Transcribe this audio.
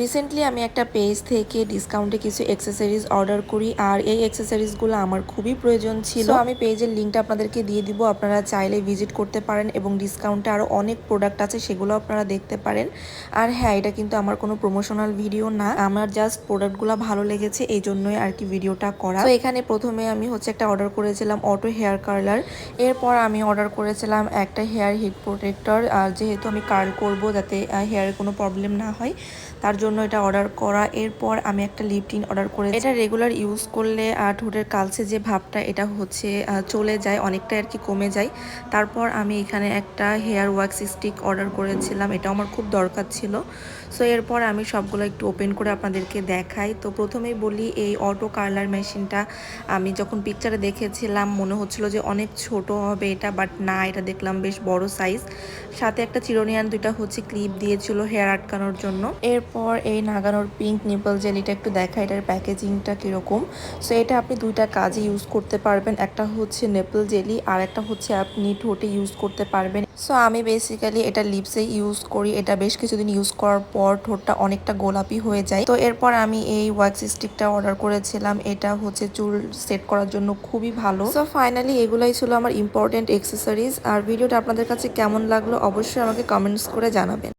Recently আমি একটা page থেকে ডিসকাউন্টে কিছু অ্যাক্সেসরিজ অর্ডার করি আর এই অ্যাক্সেসরিজগুলো আমার খুবই প্রয়োজন ছিল। আমি পেজের লিঙ্কটা আপনাদেরকে দিয়ে দিব আপনারা চাইলে ভিজিট করতে পারেন এবং ডিসকাউন্টে আরও অনেক প্রোডাক্ট আছে সেগুলো আপনারা দেখতে পারেন। আর হ্যাঁ এটা কিন্তু আমার কোনো প্রমোশনাল ভিডিও না আমার জাস্ট প্রোডাক্টগুলো ভালো লেগেছে এই জন্যই আর কি ভিডিওটা করা। তো এখানে প্রথমে আমি হচ্ছে একটা অর্ডার করেছিলাম অটো হেয়ার কার্লার এরপর আমি অর্ডার করেছিলাম একটা হেয়ার হিট প্রোটেক্টর আর যেহেতু আমি কার্ল করব যাতে হেয়ারের কোনো প্রবলেম না হয় তার জন্য এটা অর্ডার করা। এরপর আমি একটা লিপটিন অর্ডার করে এটা রেগুলার ইউজ করলে ঠোঁটের কালচে যে ভাবটা এটা হচ্ছে চলে যায় অনেকটা আর কি কমে যায়। তারপর আমি এখানে একটা হেয়ার ওয়াক্স স্টিক অর্ডার করেছিলাম। এটা আমার খুব দরকার ছিল। সো এরপর আমি সবগুলো একটু ওপেন করে আপনাদেরকে দেখাই। তো প্রথমেই বলি, এই অটো কার্লার মেশিনটা আমি যখন পিকচারে দেখেছিলাম, মনে হচ্ছিল যে অনেক ছোট হবে এটা বাট না, এটা দেখলাম বেশ বড় সাইজ সাথে একটা চিরনিয়ান দুইটা হচ্ছে ক্লিপ দিয়েছিল হেয়ার আটকানোর জন্য। এরপর এই নাগানোর পিঙ্ক নিপল জেলিটা একটু দেখা, এটার প্যাকেজিংটা কীরকম? সো এটা আপনি দুইটা কাজে ইউজ করতে পারবেন। একটা হচ্ছে নেপল জেলি আর একটা হচ্ছে আপনি ঠোঁটে ইউজ করতে পারবেন। সো আমি বেসিক্যালি এটা লিপসে ইউজ করি। এটা বেশ কিছুদিন ইউজ করার পর ঠোঁটটা অনেকটা গোলাপি হয়ে যায়। তো, এরপর আমি এই ওয়াক্স স্টিকটা অর্ডার করেছিলাম। এটা হচ্ছে চুল সেট করার জন্য খুবই ভালো। সো ফাইনালি এগুলাই ছিল আমার ইম্পর্টেন্ট এক্সেসরিজ আর ভিডিওটা আপনাদের কাছে কেমন লাগল অবশ্যই আমাকে কমেন্টস করে জানাবেন।